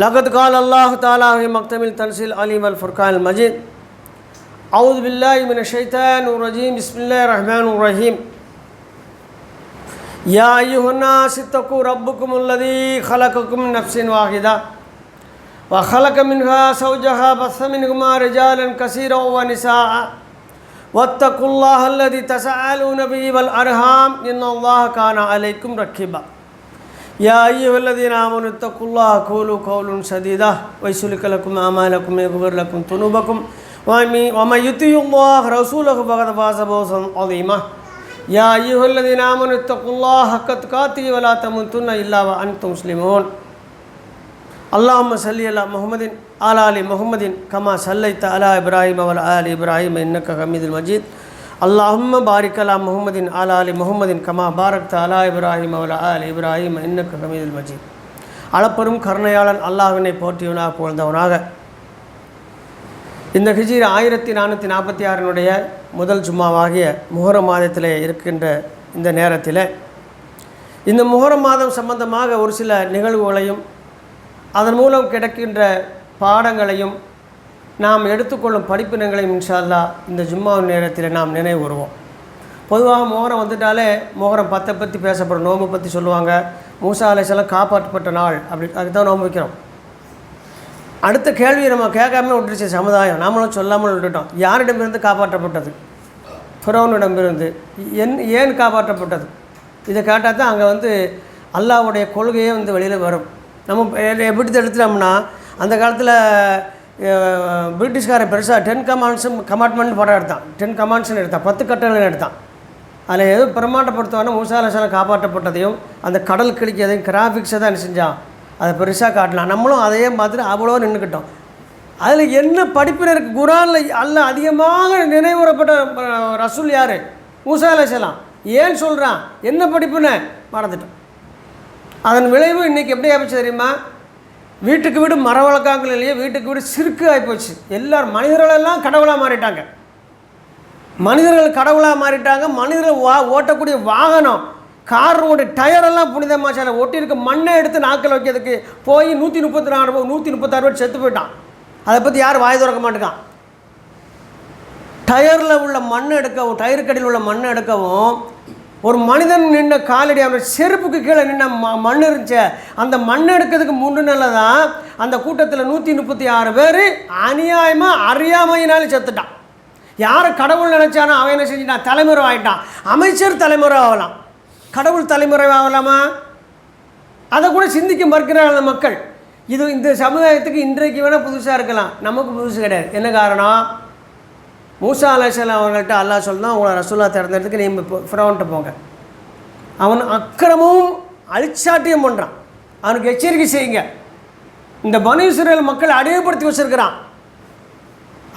لقد قال الله تعالى في مكتب التنزيل عليم الفرقان المجيد. أعوذ بالله من الشيطان الرجيم. بسم الله الرحمن الرحيم. يا أيها الناس اتقوا ربكم الذي خلقكم من نفس واحدة وخلق منها زوجها بث منهما رجالا كثيرا ونساء. واتقوا الله الذي تساءلون به والأرحام إن الله كان عليكم رقيبا يا أيها الذين آمنوا اتقوا الله قولوا قولا سديدا. ويسلك لكم أعمالكم ويغفر لكم ذنوبكم. ومن يطيع الله رسوله فقد فاز فوزا عظيما. يا أيها الذين آمنوا اتقوا الله حق تقاته ولا تموتن إلا وأنتم مسلمون. اللهم صل على محمد على آل محمد كما صليت على إبراهيم وعلى آل إبراهيم إنك حميد مجيد. அல்லாஹும் பாரிக்கலா முகமதின் ஆலா அலி முகமதின் கமா பாரத் அலா இப்ராஹிம் அவலா அலி இப்ராஹிம் இன்னக்கு ஹமீதுல் மஜீத் அளப்பெரும் கருணையாளன் அல்லாஹினை போற்றியவனாக புகழ்ந்தவனாக. இந்த ஹிஜீர் ஆயிரத்தி நானூற்றி நாற்பத்தி ஆறினுடைய முதல் ஜும்மாவாகிய முகர மாதத்தில் இருக்கின்ற இந்த நேரத்தில் இந்த முகர மாதம் சம்பந்தமாக ஒரு சில நிகழ்வுகளையும் அதன் மூலம் கிடைக்கின்ற பாடங்களையும் நாம் எடுத்துக்கொள்ளும் படிப்பினங்களையும் இன்ஷா இந்த ஜும்மா நேரத்தில் நாம் நினைவு வருவோம் பொதுவாக மோகரம் வந்துட்டாலே மோகரம் பத்தை பற்றி பேசப்படும் நோம்பு பற்றி சொல்லுவாங்க. மூசா அலைசெல்லாம் காப்பாற்றப்பட்ட நாள் அப்படி அதுக்கு தான் நோம்பு வைக்கிறோம். அடுத்த கேள்வியை நம்ம கேட்காம விட்டுருச்சு சமுதாயம். நாமளும் சொல்லாமல் விட்டுட்டோம். யாரிடமிருந்து காப்பாற்றப்பட்டது? ஃபிரௌனிடமிருந்து. என் ஏன் காப்பாற்றப்பட்டது? இதை கேட்டால் தான் அங்கே வந்து அல்லாஹ்வுடைய கொள்கையே வந்து வெளியில் வரும். நம்ம எப்படி எடுத்துட்டோம்னா அந்த காலத்தில் பிரிட்டிஷ்காரன் பெருசாக டென் கமாண்ட்ஸும் கமாட்மெண்ட் படம் எடுத்தான். டென் கமாண்ட்ஸ்னு எடுத்தான். பத்து கட்டளை எடுத்தான். அதில் எது பிரமாண்டப்படுத்துவானோ மூசாலசாலம் காப்பாற்றப்பட்டதையும் அந்த கடல் கிழிக்கிறதையும் கிராஃபிக்ஸை தான் என்ன செஞ்சான். அதை பெருசாக காட்டலாம். நம்மளும் அதே மாதிரி அவ்வளோ நின்றுக்கிட்டோம் அதில் என்ன படிப்பினர் இருக்குது குரானில் அல்ல அதிகமாக நினைவுறப்பட்ட ரசூல் யார்? மூசாலசலாம் ஏன் சொல்கிறான் என்ன படிப்புன்னு மறந்துட்டோம். அதன் விளைவு இன்றைக்கி எப்படி ஆயிடுச்சு தெரியுமா? வீட்டுக்கு வீடு மர வழக்காங்கள் இல்லையே வீட்டுக்கு வீடு சிறுக்கு ஆகிப்போச்சு எல்லாரும் மனிதர்களெல்லாம் கடவுளாக மாறிட்டாங்க. மனிதர்கள் கடவுளாக மாறிட்டாங்க மனிதர்கள் வா ஓட்டக்கூடிய வாகனம் காரோட டயரெல்லாம் புனிதமாக சில ஒட்டியிருக்க மண்ணை எடுத்து நாக்கில் வைக்கிறதுக்கு போய் நூற்றி முப்பத்தி நாலு ரூபா நூற்றி முப்பத்தாறு ரூபா செத்து போயிட்டான். அதை பற்றி யாரும் வாய் திறக்க மாட்டேங்கான் டயரில் உள்ள மண் எடுக்கவும் டயருக்கடியில் உள்ள மண் எடுக்கவும் ஒரு மனிதன் நின்ன காலடி அவன் செருப்புக்கு கீழே நின்ன ம மண் இருந்துச்சே. அந்த மண் எடுக்கிறதுக்கு முன்னுனால தான் அந்த கூட்டத்தில் நூற்றி முப்பத்தி ஆறு பேர் அநியாயமாக அறியாமையினால செத்துட்டான். யாரை கடவுள் நினச்சானோ அவன் என்ன செஞ்சிட்டான்? தலைமுறை ஆகிட்டான் அமைச்சர் தலைமுறை ஆகலாம். கடவுள் தலைமுறை ஆகலாமா? அதை கூட சிந்திக்க மறுக்கிறாங்க அந்த மக்கள். இது இந்த சமுதாயத்துக்கு இன்றைக்கு வேணால் புதுசாக இருக்கலாம். நமக்கு புதுசு கிடையாது. என்ன காரணம்? மூசா அலைசலாம் அவர்கள்ட்ட அல்லாஹ் சொல்லுதான் உங்களை ரசூல்லா திறந்ததுக்கு நீங்கள் இப்போ ஃப்ரௌன்ட்ட போங்க. அவன் அக்கிரமும் அழிச்சாட்டியம் பண்ணுறான் அவனுக்கு எச்சரிக்கை செய்யுங்க. இந்த பனு மக்களை மக்கள் அடிமைப்படுத்தி வச்சிருக்கிறான்.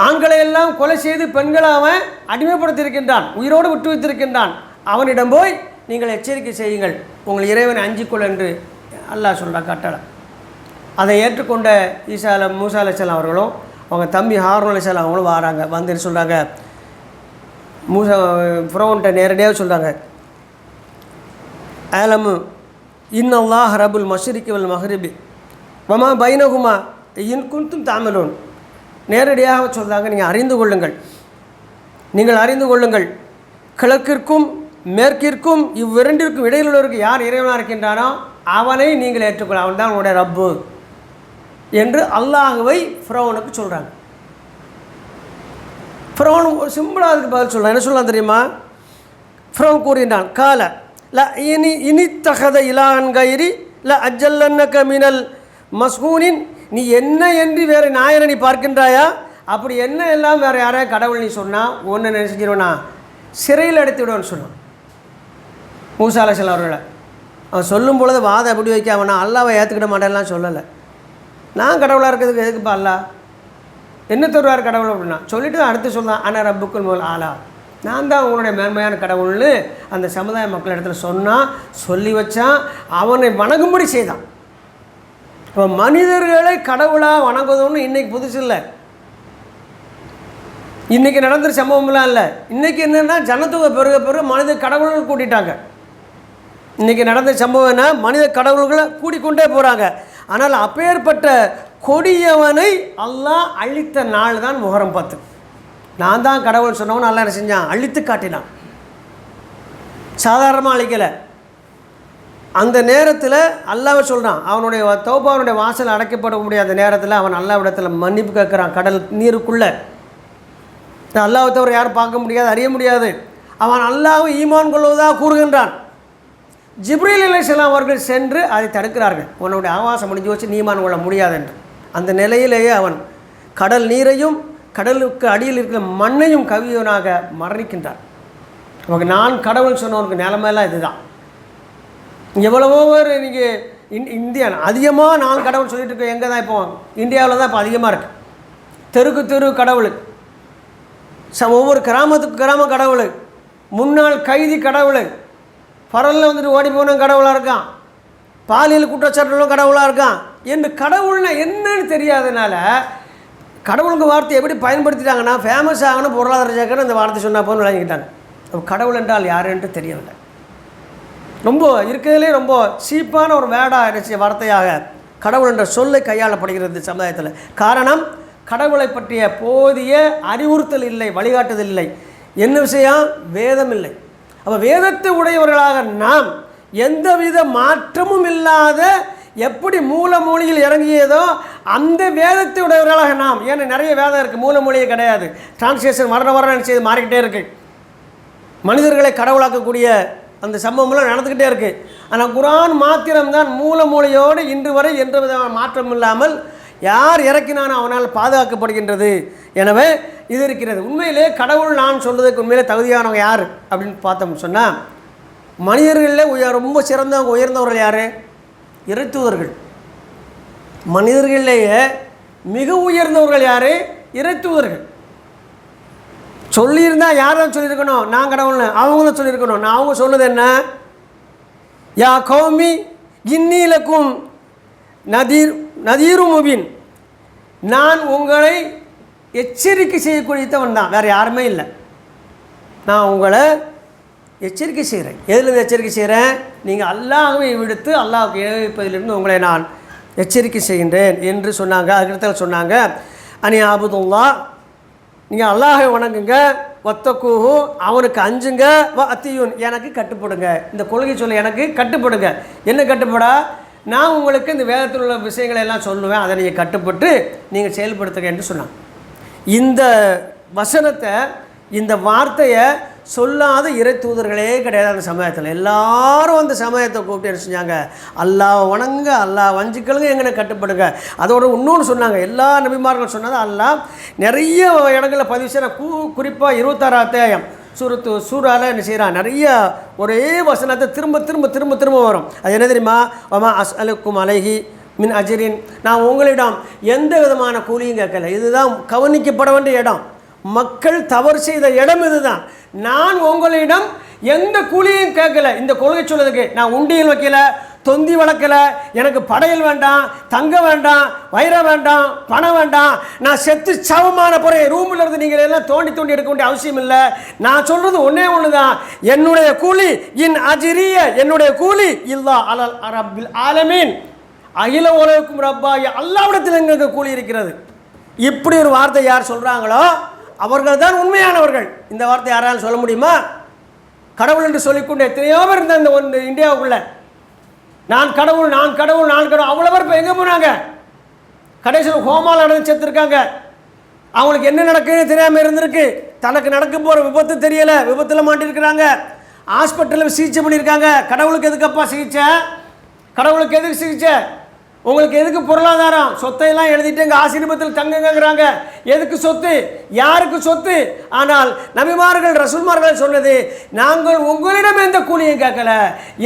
ஆண்களை எல்லாம் கொலை செய்து பெண்களை அவன் அடிமைப்படுத்தியிருக்கின்றான் உயிரோடு விட்டு வைத்திருக்கின்றான். அவனிடம் போய் நீங்கள் எச்சரிக்கை செய்யுங்கள். உங்கள் இறைவனை அஞ்சிக்கொள் என்று அல்லாஹ் சொல்கிறான் கட்டளை. அதை ஏற்றுக்கொண்ட ஈசா மூசா அலைசலாம் அவர்களும் அவங்க தம்பி ஹாரூன் அலைசலாம் அவங்களும் வராங்க. வந்துட்டு சொல்கிறாங்க மூசா ஃப்ரோன்ட்ட நேரடியாக சொல்கிறாங்க ஆலமு இன்னல்லாஹ் ரபுல் மஷ்ரிக்கு வல் மஹ்ரிபி. வமா பைனகுமா? இன் குந்தும் தாமலோன். நேரடியாக சொல்கிறாங்க நீங்கள் அறிந்து கொள்ளுங்கள். நீங்கள் அறிந்து கொள்ளுங்கள். கிழக்கிற்கும் மேற்கிற்கும் இவ்விரண்டிற்கும் இடையில் உள்ளவருக்கு யார் இறைவனாக இருக்கின்றானோ அவனை நீங்கள் ஏற்றுக்கொள்ள அவன் தான் உங்களுடைய ரப்பு. என்று அல்லாஹுவை ஃப்ரௌனுக்கு சொல்கிறாங்க ஃப்ரௌன் ஒரு சிம்பிளாக அதுக்கு பதில் சொல்லலாம் என்ன சொல்லலாம் தெரியுமா? ஃப்ரௌன் கூறுகின்றான் கால ல இனி இனி தகத இலான் கயிரி ல அஜல்லன்ன மினல் மஸ்கூனின் நீ என்ன என்று வேறு நாயனை நீ பார்க்கின்றாயா? அப்படி என்ன எல்லாம் வேறு யாரையா கடவுள் நீ சொன்னால் ஒன்று என்ன சிறையில் அடைத்து விடுவேன்னு சொன்னான். மூசா அலைசல் அவர்களை. அவன் சொல்லும் பொழுது வாதம் எப்படி வைக்க அவனா அல்லாவை ஏற்றுக்கிட மாட்டேன்லாம் சொல்லலை. நான் கடவுளாக இருக்கிறதுக்கு எதுக்குப்பா அல்லா? என்ன தருவார் கடவுள் அப்படின்னா? சொல்லிட்டு தான் அடுத்து சொல்லலாம் ஆனால் ரப்புக்குள் முதல் ஆளா? நான் தான் உங்களுடைய மேன்மையான கடவுள்னு அந்த சமுதாய மக்கள் இடத்துல சொன்னான் சொல்லி வச்சான் அவனை வணங்கும்படி செய்தான். இப்போ மனிதர்களை கடவுளாக வணங்குவதுன்னு இன்னைக்கு புதுசு இல்லை. இன்றைக்கி நடந்த சம்பவம்லாம் இல்லை. இன்றைக்கி என்னென்னா ஜனத்தொகை பெருக பெருக மனித கடவுள்கள் கூட்டிட்டாங்க. இன்றைக்கி நடந்த சம்பவம் என்ன? மனித கடவுள்களை கூட்டிக்கொண்டே போகிறாங்க ஆனால் அப்பேற்பட்ட கொடியவனை அல்லாஹ் அழித்த நாள் தான் முகரம் பத்து நான் தான் கடவுள் சொன்னவன் நல்லா என்ன செஞ்சான்? அழித்து காட்டினான். சாதாரணமாக அழிக்கலை. அந்த நேரத்தில் அல்லாவை சொல்கிறான் அவனுடைய தௌபாவனுடைய வாசல் அடைக்கப்பட முடியாத நேரத்தில் அவன் அல்லாவிடத்தில் மன்னிப்பு கேட்குறான் கடல் நீருக்குள்ளே. அல்லாவை தவிர யாரும் பார்க்க முடியாது அறிய முடியாது. அவன் அல்லாஹ் ஈமான் கொள்வதாக கூறுகின்றான். ஜிப்ரீல் அலைஹிஸ்ஸலாம் அவர்கள் சென்று அதை தடுக்கிறார்கள். உன்னுடைய ஆவாசம் முடிஞ்சு வச்சு நீமான் கொள்ள முடியாது என்று அந்த நிலையிலேயே அவன் கடல் நீரையும் கடலுக்கு அடியில் இருக்கிற மண்ணையும் கவியவனாக மரணிக்கின்றான். நமக்கு நான் கடவுள் சொன்னவனுக்கு நிலைமையெல்லாம் இதுதான். எவ்வளவோ பேர் இன்றைக்கி இந் இந்தியா அதிகமாக நான் கடவுள் சொல்லிட்டு இருக்கேன் எங்கே தான் இப்போ? இந்தியாவில் தான் இப்போ அதிகமாக இருக்குது தெருக்கு தெரு கடவுள். ச ஒவ்வொரு கிராமத்துக்கு கிராம கடவுள். முன்னாள் கைதி கடவுள். பரலில் வந்துட்டு ஓடி போனோம் கடவுளாக இருக்கான். பாலியல் குற்றச்சாட்டுகளும் கடவுளாக இருக்கான். என்று கடவுள்னா என்னன்னு தெரியாதனால கடவுளுக்கு வார்த்தை எப்படி பயன்படுத்திட்டாங்கன்னா ஃபேமஸ் ஆகணும் பொருளாதார சேர்க்கணும் இந்த வார்த்தை சொன்னால் போன்னு விளங்கிக்கிட்டாங்க. அப்போ கடவுள் என்றால் யாருன்ட்டு தெரியவில்லை. ரொம்ப இருக்கிறதுலே ரொம்ப சீப்பான ஒரு வேடாக இருந்துச்சு வார்த்தையாக கடவுள் என்ற சொல்லை கையாளப்படுகிறது சமுதாயத்தில். காரணம் கடவுளை பற்றிய போதிய அறிவுறுத்தல் இல்லை வழிகாட்டுதல் இல்லை. என்ன விஷயம்? வேதம் இல்லை. அப்போ வேதத்தை உடையவர்களாக நாம் எந்தவித மாற்றமும் இல்லாத எப்படி மூல மொழியில் இறங்கியதோ அந்த வேதத்தை உடையவர்களாக நாம். ஏன்னா நிறைய வேதம் இருக்குது மூல மொழியே கிடையாது டிரான்ஸ்லேஷன் வர வர செய்து மாறிக்கிட்டே இருக்குது மனிதர்களை கடவுளாக்கக்கூடிய அந்த சம்பவம்லாம் நடந்துக்கிட்டே இருக்குது ஆனால் குரான் மாத்திரம்தான் மூல மூலையோடு இன்று வரை எந்த விதமான மாற்றம் இல்லாமல் யார் இறக்கினானோ அவனால் பாதுகாக்கப்படுகின்றது. எனவே இது இருக்கிறது. உண்மையிலே கடவுள் நான் சொல்றதுக்கு உண்மையிலே தகுதியானவங்க யார் அப்படின்னு பார்த்தோம்னு சொன்னால் மனிதர்களில் உயர் ரொம்ப சிறந்தவங்க உயர்ந்தவர்கள் யார்? இறைத்துவர்கள் மனிதர்களிலேயே மிக உயர்ந்தவர்கள் யார்? இறைத்துவர்கள் சொல்லியிருந்தால் யார் தான் சொல்லியிருக்கணும்? நான் கடவுள்னு. அவங்க தான் சொல்லியிருக்கணும். நான் அவங்க சொன்னது என்ன? யா கௌமி இன்னிலக்கும் நதீர் நதீரு முபின். நான் உங்களை எச்சரிக்கை செய்யக்கூடியவன் தான். வேறு யாருமே இல்லை. நான் உங்களை எச்சரிக்கை செய்கிறேன் எதுலேருந்து எச்சரிக்கை செய்கிறேன் நீங்கள் அல்லாஹ்வை விடுத்து அல்லாஹுக்கு இணைப்பதிலிருந்து உங்களை நான் எச்சரிக்கை செய்கின்றேன் என்று சொன்னாங்க. அதுக்கடுத்த சொன்னாங்க அனி ஆபுதுல்லா நீங்கள் அல்லாஹை வணங்குங்க. ஒத்தக்கூஹு அவனுக்கு அஞ்சுங்க. வ அத்தியூன் எனக்கு கட்டுப்படுங்க. இந்த கொள்கை சொல்ல எனக்கு கட்டுப்படுங்க. என்ன கட்டுப்படா? நான் உங்களுக்கு இந்த வேதத்தில் உள்ள விஷயங்களை எல்லாம் சொல்லுவேன். அதை நீங்கள் கட்டுப்பட்டு நீங்கள் செயல்படுத்துங்க என்று சொன்னாங்க இந்த வசனத்தை இந்த வார்த்தையை சொல்லாத இறை தூதர்களே கிடையாது அந்த சமயத்தில். எல்லாரும் அந்த சமயத்தை கூப்பிட்டு என்ன செஞ்சாங்க? அல்லாஹ் வணங்க அல்லா வஞ்சிக்கலுங்க எங்கனை கட்டுப்படுங்க. அதோட இன்னொன்று சொன்னாங்க. எல்லா நபிமார்கள் சொன்னதும் அல்லா நிறைய இடங்களில் பதிவு செய்கிற கு குறிப்பாக இருபத்தாறாம் அத்தியாயம். சூரத்து சூறால என்ன செய்கிறான் நிறைய ஒரே வசனத்தை திரும்ப திரும்ப திரும்ப திரும்ப வரும். அது என்ன தெரியுமா? அம்மா அஸ் அலுக்கும் அழகி மின் அஜரின். நான் உங்களிடம் எந்த விதமான கூலியும் கேட்கல. இதுதான் கவனிக்கப்பட வேண்டிய இடம். மக்கள் தவறு செய்த இடம் இதுதான். நான் உங்களிடம் எந்த கூலியும் கேட்கல. இந்த கொள்கை சொல்லுறதுக்கு நான் உண்டியல் வைக்கல. தொந்தி வளர்க்கல எனக்கு படையல் வேண்டாம் தங்க வேண்டாம் வைர வேண்டாம் பணம் வேண்டாம். நான் செத்து சவமான பிறகு ரூமில் இருந்து நீங்கள் எல்லாம் தோண்டி தோண்டி எடுக்க வேண்டிய அவசியம் இல்லை. நான் சொல்றது ஒன்றே ஒன்று தான் என்னுடைய கூலி இன் அஜிரிய என்னுடைய கூலி இல்லா அலல் அரபில் ஆலமீன். அகில உலகுக்கும் ரப்பாய் அல்லாவிடத்தில் எங்களுக்கு கூலி இருக்கிறது. இப்படி ஒரு வார்த்தை யார் சொல்கிறாங்களோ அவர்கள் தான் உண்மையானவர்கள். இந்த வார்த்தை யாராலும் சொல்ல முடியுமா? கடவுள் என்று சொல்லிக்கொண்டு எத்தனையோ பேர் இருந்த இந்த ஒன்று இந்தியாவுக்குள்ளே. நான் கடவுள் நான் கடவுள் நான் கடவுள். அவ்வளோ பேர் இப்போ எங்கே போனாங்க? கடைசியில் ஹோமால் நடந்து செத்துருக்காங்க. அவங்களுக்கு என்ன நடக்குன்னு தெரியாமல் இருந்திருக்கு. தனக்கு நடக்க போகிற விபத்து தெரியலை. விபத்தில் மாட்டிருக்கிறாங்க. ஹாஸ்பிட்டலில் சிகிச்சை பண்ணியிருக்காங்க. கடவுளுக்கு எதுக்கப்பா சிகிச்சை? கடவுளுக்கு எதுக்கு சிகிச்சை? உங்களுக்கு எதுக்கு பொருளாதாரம்? சொத்தையெல்லாம் எழுதிட்டு எங்கள் ஆசீர்வாதத்தில் தங்குங்கிறாங்க எதுக்கு சொத்து? யாருக்கு சொத்து? ஆனால் நபிமார்கள் ரசூல்மார்கள் சொன்னது நாங்கள் உங்களிடம் எந்த கூலியும் கேட்கல.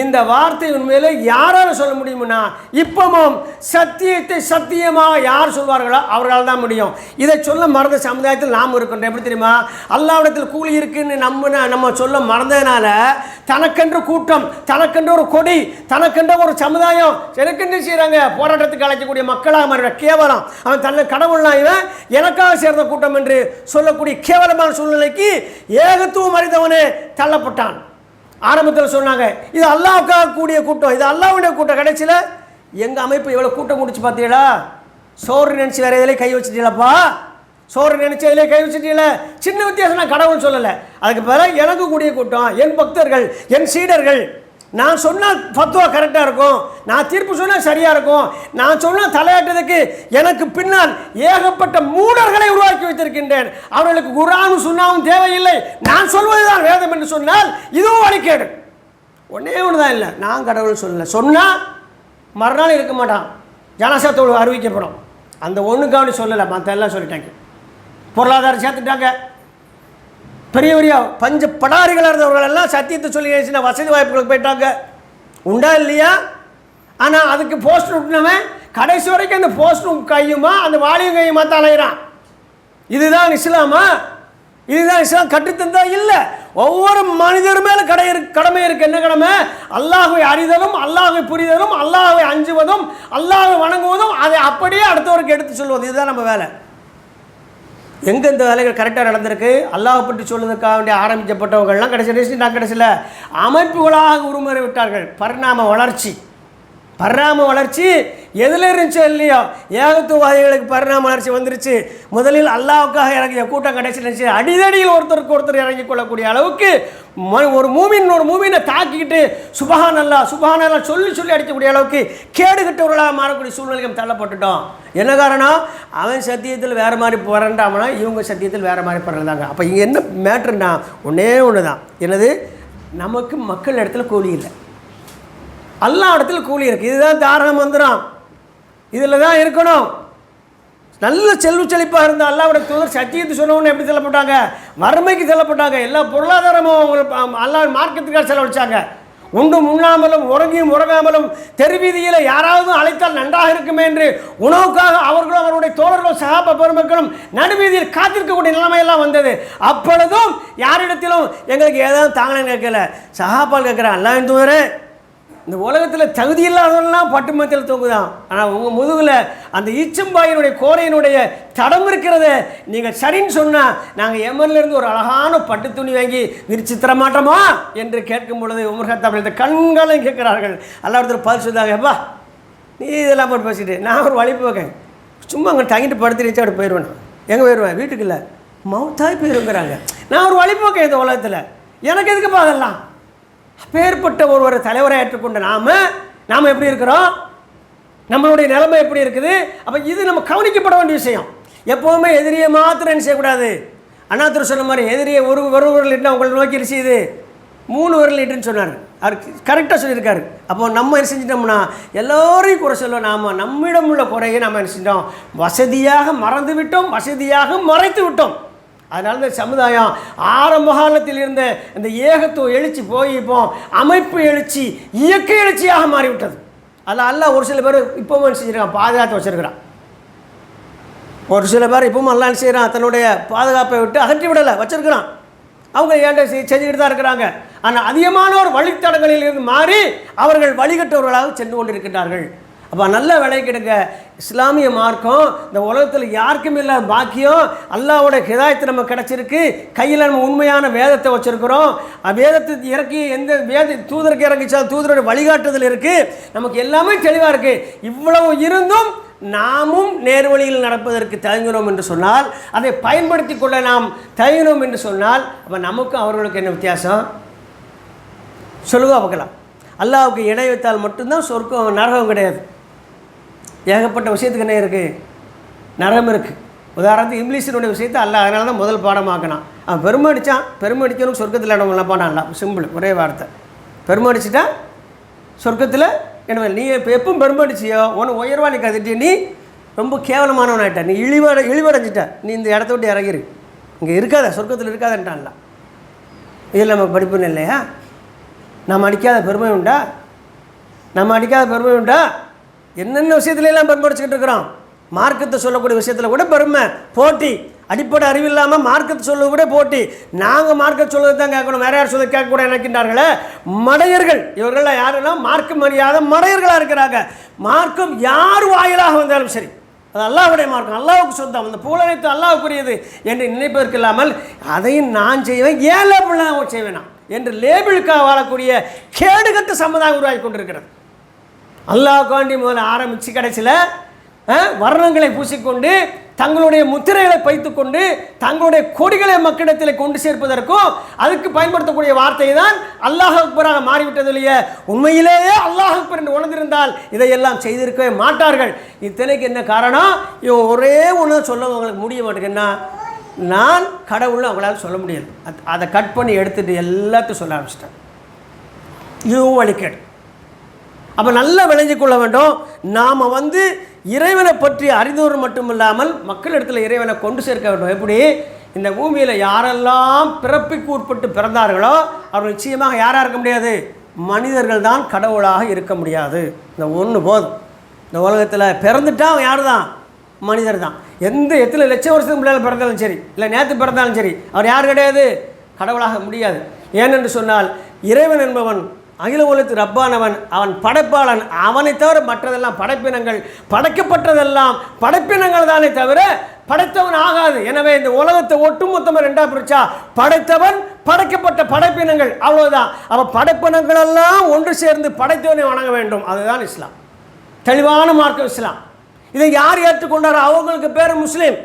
இந்த வார்த்தை உண்மையில யாரால சொல்ல முடியும்னா இப்பமும் சத்தியத்தை சத்தியமாக யார் சொல்வார்களோ அவர்களால் தான் முடியும். இதை சொல்ல மறந்த சமுதாயத்தில் நாம் இருக்கின்றோம். எப்படி தெரியுமா? அல்லாவிடத்தில் கூலி இருக்குன்னு நம்ம நம்ம சொல்ல மறந்ததுனால தனக்கென்று கூட்டம் தனக்கென்று ஒரு கொடி தனக்கென்ற ஒரு சமுதாயம் எனக்கென்று செய்கிறாங்க போராட்டத்துக்கு அழைக்கக்கூடிய மக்களாக மாறின கேவலம். அவன் தன்னை கடவுள்னா இவன். எனக்காக சேர்ந்த கூட்டம் என்று சொல்லக்கூடிய கேவலமான சூழ்நிலைக்கு ஏகத்துவம் அறிந்தவனே தள்ளப்பட்டான். ஆரம்பத்தில் சொன்னாங்க இது அல்லாவுக்காக கூடிய கூட்டம் இது அல்லாவுடைய கூட்டம். கிடைச்சில எங்கள் அமைப்பு எவ்வளோ கூட்டம் முடிச்சு பார்த்தீங்களா? சோறு நினச்சி வேறு எதுலேயும் கை வச்சுட்டீங்களப்பா? சோறு நினச்சி அதிலே கை வச்சுட்டீங்கள? சின்ன வித்தியாசம் நான் கடவுள் சொல்லலை. அதுக்கு பிறகு எனக்கு கூடிய கூட்டம். என் பக்தர்கள் என் சீடர்கள் நான் சொன்னால் பத்துவா கரெக்டாக இருக்கும். நான் தீர்ப்பு சொன்னால் சரியாக இருக்கும். நான் சொன்னால் தலையாட்டுறதுக்கு எனக்கு பின்னால் ஏகப்பட்ட மூடர்களை உருவாக்கி வைத்திருக்கின்றேன். அவர்களுக்கு குரானும் சுண்ணாவும் தேவையில்லை. நான் சொல்வதுதான் வேதம் என்று சொன்னால் இதுவும் வழிகேடு. ஒன்றே ஒன்று தான் இல்லை. நான் கடவுள் சொல்லலை. சொன்னால் மறுநாள் இருக்க மாட்டான். ஜனசத்தோடு அறிவிக்கப்படும். அந்த ஒன்றுக்காண்டி சொல்லலை. மற்ற எல்லாம் சொல்லிட்டாங்க. பொருளாதாரம் சேர்த்துட்டாங்க. பெரிய பெரிய பஞ்ச படாரிகளாக இருந்தவர்கள் எல்லாம் சத்தியத்தை சொல்லி சின்ன வசதி வாய்ப்புகளுக்கு போயிட்டாங்க. உண்டா இல்லையா? ஆனால் அதுக்கு போஸ்ட் விட்டுனவன் கடைசி வரைக்கும் அந்த போஸ்டும் கையுமா அந்த வாலியும் கையுமா தான் அலையிறான். இதுதான் இஸ்லாமா? இதுதான் இஸ்லாம் கற்றுத்தந்தா இல்லை. ஒவ்வொரு மனிதர் மேல கடை இருக்கு கடமை இருக்கு. என்ன கடமை? அல்லாஹை அறிதலும் அல்லாஹை புரிதலும் அல்லாஹை அஞ்சுவதும் அல்லாஹை வணங்குவதும் அதை அப்படியே அடுத்தவருக்கு எடுத்து சொல்வது. இதுதான் நம்ம வேலை. எங்கே இந்த வேலைகள் கரெக்டாக நடந்திருக்கு? அல்லாஹ் பற்றி சொல்வதற்காக வேண்டிய ஆரம்பிக்கப்பட்டவர்கள்லாம் கடைசி கடைசி நான் கடைசியில் அமைப்புகளாக உருமாறி விட்டார்கள் பரிணாம வளர்ச்சி. பரிணாம வளர்ச்சி எதில் இருந்துச்சோ இல்லையோ. ஏகத்துவாதிகளுக்கு பரிணாம வளர்ச்சி வந்துருச்சு. முதலில் அல்லாவுக்காக இறங்கிய கூட்டம் கடைசி இருந்துச்சு. அடிதடியில் ஒருத்தருக்கு ஒருத்தர் இறங்கிக் கொள்ளக்கூடிய அளவுக்கு ம- ஒரு மூமின் ஒரு மூமினை தாக்கிக்கிட்டு சுபஹான் அல்லா சுபஹான் அல்லா சொல்லி சொல்லி அடிக்கக்கூடிய அளவுக்கு கேடுகட்டவர்களாக மாறக்கூடிய சூழ்நிலைக்கு தள்ளப்பட்டுட்டோம். என்ன காரணம்? அவன் சத்தியத்தில் வேறு மாதிரி பிறண்டாமனா இவங்க சத்தியத்தில் வேறு மாதிரி பிறந்தாங்க அப்போ இங்கே என்ன மேட்ருன்னா ஒன்றே ஒன்று தான் என்னது? நமக்கு மக்கள் இடத்துல கூலி இல்லை. எல்லா இடத்துல கூலி இருக்குது இதுதான் தாரண மந்திரம். இதில் தான் இருக்கணும். நல்ல செல்வ செழிப்பாக இருந்த அல்லாவோட தூதர் சத்தியத்தை சொன்னவொன்னு எப்படி செல்லப்பட்டாங்க? வறுமைக்கு செல்லப்பட்டாங்க. எல்லா பொருளாதாரமும் அவங்களுக்கு அல்லா மார்க்கத்துக்காக செலவழிச்சாங்க. உண்டும் உண்ணாமலும் உறங்கியும் உறங்காமலும் தெருவீதியில் யாராவது அழைத்தால் நன்றாக இருக்குமே என்று உணவுக்காக அவர்களும் அவருடைய தோழர்களும் சகாப பெருமக்களும் நடுவீதியில் காத்திருக்கக்கூடிய நிலைமையெல்லாம் வந்தது. அப்பொழுதும் யாரிடத்திலும் எங்களுக்கு ஏதாவது தாங்கன்னு கேட்கல. சகாபால் கேட்குறேன் அல்லாஹ் தூதரே இந்த உலகத்தில் தகுதி இல்லாதவெல்லாம் பட்டுமத்தில் தூங்குதான். ஆனால் உங்கள் முதுகில் அந்த ஈச்சம்பாயினுடைய கோரையினுடைய தடம் இருக்கிறத நீங்கள் சரின்னு சொன்னால் நாங்கள் எமன்லேருந்து ஒரு அழகான பட்டு துணி வாங்கி விரிச்சு தர மாட்டோமா என்று கேட்கும் பொழுது உமர்கத்தாமல் கண்களும் கேட்குறார்கள். அல்லா பதில் சொல்லுதாங்க எப்பா நீ இதெல்லாம் போட்டு பேசிட்டு நான் ஒரு வழி போக்கேன் சும்மா அங்கே தங்கிட்டு படுத்து அப்படி போயிடுவேன் நான். எங்கே போயிடுவேன் வீட்டுக்கு இல்லை மவுத்தாய் போயிருங்கிறாங்க. நான் ஒரு வழி போக்கேன் இந்த உலகத்தில். எனக்கு எதுக்குப்பா அதெல்லாம்? அப்பேற்பட்ட ஒருவரை தலைவரை ஏற்றுக்கொண்ட நாம நாம் எப்படி இருக்கிறோம்? நம்மளுடைய நிலைமை எப்படி இருக்குது? அப்போ இது நம்ம கவனிக்கப்பட வேண்டிய விஷயம். எப்போவுமே எதிரியை மாத்திரம் என்ன செய்யக்கூடாது? அண்ணாத்துறை சொன்ன மாதிரி எதிரியை ஒரு ஒரு விரல் இட்டு உங்களை நோக்கி செய்யுது? மூணு விரல் இட்டுன்னு சொன்னார். அவர் கரெக்டாக சொல்லியிருக்காரு. அப்போ நம்ம என்ன செஞ்சிட்டோம்னா எல்லோரையும் குறை சொல்ல நாம் நம்மிடம் உள்ள குறையை நம்ம என்ன செஞ்சோம் வசதியாக மறந்து விட்டோம் வசதியாக மறைத்து விட்டோம். அதனால இந்த சமுதாயம் ஆரம்ப காலத்தில் இருந்த இந்த ஏகத்துவ எழுச்சி போய் இப்போ அமைப்பு எழுச்சி இயக்க எழுச்சியாக மாறிவிட்டது. அதில் அல்ல ஒரு சில பேர் இப்போவும் என்ன செஞ்சிருக்கான் பாதுகாத்து வச்சுருக்கிறான். ஒரு சில பேர் இப்பவும் எல்லாம் என்ன செய்கிறான் தன்னுடைய பாதுகாப்பை விட்டு அகற்றி விடலை வச்சுருக்கிறான். அவங்க ஏன்ட செய்- செஞ்சுக்கிட்டு தான் இருக்கிறாங்க? ஆனால் அதிகமானோர் வழித்தடங்களில் இருந்து மாறி அவர்கள் வழிகட்டவர்களாக சென்று கொண்டிருக்கிறார்கள் அப்போ நல்ல விலை கிடைக்க இஸ்லாமிய மார்க்கம் இந்த உலகத்தில் யாருக்கும் இல்லாத பாக்கியம் அல்லாவோட ஹிதாயத்து நம்ம கிடச்சிருக்கு. கையில் நம்ம உண்மையான வேதத்தை வச்சுருக்கிறோம். வேதத்தை இறக்கி எந்த வேத தூதருக்கு இறங்கிச்சா தூதரோட வழிகாட்டுதல் இருக்குது நமக்கு எல்லாமே தெளிவாக இருக்குது இவ்வளவு இருந்தும் நாமும் நேர்வழியில் நடப்பதற்கு தயங்கினோம் என்று சொன்னால் அதை பயன்படுத்தி கொள்ள நாம் தயங்கினோம் என்று சொன்னால் அப்போ நமக்கும் அவர்களுக்கு என்ன வித்தியாசம்? சொல்லுவா பார்க்கலாம். அல்லாவுக்கு இணை வைத்தால் மட்டும்தான் சொர்க்கம் நரகம் கிடையாது. ஏகப்பட்ட விஷயத்துக்கு என்ன இருக்குது நரம் இருக்குது உதாரணத்துக்கு இங்கிலீஷினுடைய விஷயத்தை அல்ல அதனால தான் முதல் பாடமாக்கினான். அவன் பெருமை அடித்தான் பெருமை அடிக்கணும் சொர்க்கத்தில் இடம் இல்லை. பாடான்ல சிம்பிள் ஒரே வார்த்தை. பெருமை அடிச்சிட்டா சொர்க்கத்தில் என்ன நீ இப்போ எப்பவும் பெருமை அடிச்சியோ உனக்கு உயர்வா நீ நீ ரொம்ப கேவலமானவனாயிட்ட நீ இழிவடை இழிவடைஞ்சிட்ட. நீ இந்த இடத்த விட்டு இறங்கிரு. இங்கே இருக்காத சொர்க்கத்தில் இருக்காதன்ட்டான்ல இதில் நமக்கு படிப்புன்னு இல்லையா? நம்ம அடிக்காத பெருமை உண்டா? நம்ம அடிக்காத பெருமை உண்டா? என்னென்ன விஷயத்துலலாம் எல்லாம் இருக்கிறோம்? மார்க்கத்தை சொல்லக்கூடிய விஷயத்தில் கூட பெருமை போட்டி. அடிப்படை அறிவு இல்லாமல் மார்க்கத்தை சொல்ல கூட போட்டி. நாங்கள் மார்க்கத்தை சொல்லுவது தான் கேட்கணும். வேற யார் சொல்ல கேட்கக்கூட நினைக்கின்றார்களே? மடையர்கள். இவர்கள்லாம் யாருன்னா மார்க்கம் அறியாத மடையர்களாக இருக்கிறாங்க. மார்க்கம் யார் வாயிலாக வந்தாலும் சரி அது அல்லாவுடைய மார்க்கம் அல்லாவுக்கு சொந்தம். அந்த புகழனைத்து அல்லாவுக்குரியது என்று நினைப்பதற்கு இல்லாமல் அதையும் நான் செய்வேன் ஏன் லேபிள் செய்வேனா? என்று லேபிளுக்காக வாழக்கூடிய கேடுகட்டு சமுதாயம் உருவாகி கொண்டிருக்கிறது. அல்லாஹ்காண்டி முதல்ல ஆரம்பித்து கடைசியில் வர்ணங்களை பூசிக்கொண்டு தங்களுடைய முத்திரைகளை வைத்துக்கொண்டு தங்களுடைய கொடிகளை மக்களிடத்தில் கொண்டு சேர்ப்பதற்கும் அதுக்கு பயன்படுத்தக்கூடிய வார்த்தை தான் அல்லாஹ் அக்பராக மாறிவிட்டது இல்லையே? உண்மையிலேயே அல்லாஹ் அக்பர் என்று உணர்ந்திருந்தால் இதையெல்லாம் செய்திருக்கவே மாட்டார்கள். இத்தனைக்கு என்ன காரணம்? இவன் ஒரே ஒன்று சொல்ல உங்களுக்கு முடிய மாட்டேங்கன்னா நான் கடவுள்னு அவங்களால சொல்ல முடியாது அதை கட் பண்ணி எடுத்துகிட்டு எல்லாத்தையும் சொல்ல ஆரம்பிச்சிட்டேன். இதுவும் வழிகேடு. அப்போ நல்லா விளைஞ்சு கொள்ள வேண்டும். நாம் வந்து இறைவனை பற்றி அறிந்தவர் மட்டும் இல்லாமல் மக்களிடத்தில் இறைவனை கொண்டு சேர்க்க வேண்டும். எப்படி? இந்த பூமியில் யாரெல்லாம் பிறப்புக்கு உட்பட்டு பிறந்தார்களோ அவர் நிச்சயமாக யாராக இருக்க முடியாது? மனிதர்கள் தான் கடவுளாக இருக்க முடியாது. இந்த ஒன்று போதும். இந்த உலகத்தில் பிறந்துட்டா அவன் யார் தான் மனிதர் தான். எந்த எத்தனை லட்சம் வருஷத்துக்கு முன்னால் பிறந்தாலும் சரி இல்லை நேற்று பிறந்தாலும் சரி அவர் யார் கிடையாது? கடவுளாக முடியாது. ஏனென்று சொன்னால் இறைவன் என்பவன் அகில உலகத்து ரப்பானவன் அவன் படைப்பாளன். அவனை தவிர மற்றதெல்லாம் படைப்பினங்கள். படைக்கப்பட்டதெல்லாம் படைப்பினங்கள் தானே தவிர படைத்தவன் ஆகாது. எனவே இந்த உலகத்தை ஒட்டுமொத்தமாக ரெண்டாக பிரிச்சா படைத்தவன் படைக்கப்பட்ட படைப்பினங்கள். அவ்வளோதான் அவன் படைப்பினங்கள் எல்லாம் ஒன்று சேர்ந்து படைத்தவனை வணங்க வேண்டும். அதுதான் இஸ்லாம். தெளிவான மார்க்கம் இஸ்லாம். இதை யார் ஏற்றுக்கொண்டாரோ அவங்களுக்கு பேர் முஸ்லீம்.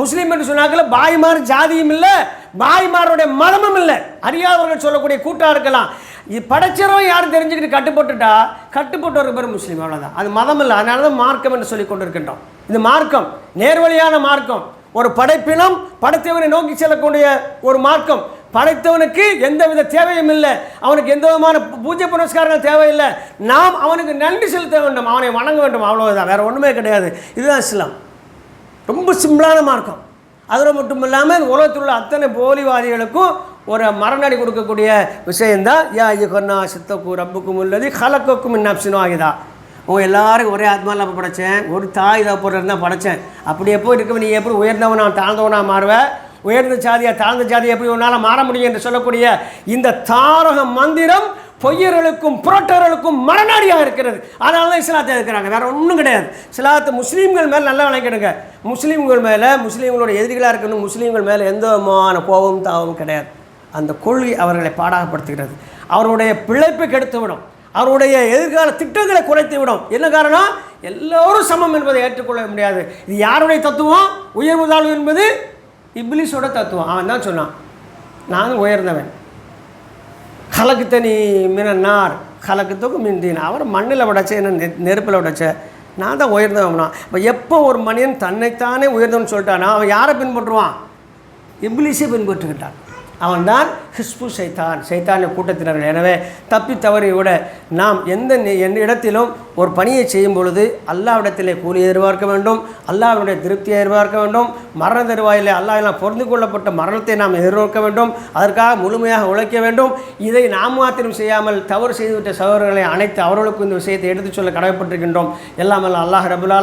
முஸ்லீம் என்று சொன்னாக்கல பாய்மார் ஜாதியும் இல்லை பாய்மாருடைய மதமும் இல்லை. அறியாதவர்கள் சொல்லக்கூடிய கூட்டாக இருக்கலாம். இது படைச்சரவன் யாரும் தெரிஞ்சுக்கிட்டு கட்டுப்பட்டுட்டா கட்டுப்பட்டவருக்கு பேர் முஸ்லீம் அவ்வளோதான் அது மதம் இல்லை அதனால தான் மார்க்கம் என்று சொல்லி கொண்டிருக்கின்றோம். இது மார்க்கம் நேர்வழியான மார்க்கம். ஒரு படைப்பினம் படைத்தவனை நோக்கி செல்லக்கூடிய ஒரு மார்க்கம். படைத்தவனுக்கு எந்தவித தேவையும் இல்லை. அவனுக்கு எந்த விதமான பூஜை புனஸ்காரங்கள் தேவையில்லை. நாம் அவனுக்கு நன்றி செலுத்த வேண்டும். அவனை வணங்க வேண்டும். அவ்வளவுதான். வேற ஒன்றுமே கிடையாது. இதுதான் இஸ்லாம். ரொம்ப சிம்பிளான மார்க்கம். அதில் மட்டும் இல்லாமல் இந்த உலகத்தில் உள்ள அத்தனை போலிவாதிகளுக்கும் ஒரு மரணடி கொடுக்கக்கூடிய விஷயந்தான் யா யுகன்னா சித்தக்கு ரப்புக்கும் உள்ளது ஹலக்கோக்கும் நப்சினோ ஆகிதா உங்க எல்லாரும் ஒரே ஆத்மாவில் படைச்சேன் ஒரு தாய் தப்புற இருந்தால் படைச்சேன். அப்படி எப்போ இருக்க நீ எப்படி உயர்ந்தவனா தாழ்ந்தவனா மாறுவ? உயர்ந்த ஜாதியா தாழ்ந்த ஜாதி எப்படி உன்னால் மாற முடியும் என்று சொல்லக்கூடிய இந்த தாரக மந்திரம் பொய்யர்களுக்கும் புரட்டர்களுக்கும் மரணாடியாக இருக்கிறது. அதனால தான் இஸ்லாத்தை இருக்கிறாங்க வேறு ஒன்றும் கிடையாது. இஸ்லாத்து முஸ்லீம்கள் மேலே நல்லா விளக்கிடுங்க முஸ்லீம்கள் மேலே முஸ்லீம்களோட எதிரிகளாக இருக்கணும். முஸ்லீம்கள் மேலே எந்த விதமான கோபமும் தாவும் கிடையாது. அந்த கொள்கை அவர்களை பாடாகப்படுத்துகிறது. அவருடைய பிழைப்பை கெடுத்துவிடும். அவருடைய எதிர்கால திட்டங்களை குறைத்து விடும் என்ன காரணம்? எல்லோரும் சமம் என்பதை ஏற்றுக்கொள்ள முடியாது. இது யாருடைய தத்துவம்? உயர்வு தாழ்வு என்பது இப்லிஸோட தத்துவம். அவன் தான் சொன்னான். நான் உயர்ந்தவன். கலக்குத்தனி மினன்னார். கலக்குத்துக்கும் மின்தீன். அவர் மண்ணில் விடச்ச என்ன நெ- நெருப்பில் விடச்ச நான் தான் உயர்ந்தவனா இப்போ எப்போ ஒரு மனிதன் தன்னைத்தானே உயர்ந்தவன் சொல்லிட்டானா அவன் யாரை பின்பற்றுவான்? இப்லிஸை பின்பற்றுக்கிட்டான் அவன்தான் ஹிஸ்பு சைத்தான். சைத்தான கூட்டத்தினர்கள். எனவே தப்பி தவறி விட நாம் எந்த எந்த இடத்திலும் ஒரு பணியை செய்யும் பொழுது அல்லாவிடத்திலே கூலி எதிர்பார்க்க வேண்டும் அல்லாஹ்வுடைய திருப்தியை எதிர்பார்க்க வேண்டும் மரண தருவாயிலே அல்லாஹெல்லாம் பொருந்து கொள்ளப்பட்ட மரணத்தை நாம் எதிர்பார்க்க வேண்டும் அதற்காக முழுமையாக உழைக்க வேண்டும். இதை நாம் மாத்திரம் செய்யாமல் தவறு செய்துவிட்ட சகோதரர்களை அனைத்து அவர்களுக்கும் இந்த விஷயத்தை எடுத்துச் சொல்ல கடமைப்பட்டிருக்கின்றோம். எல்லாம் அல்லாஹ் ரபுல்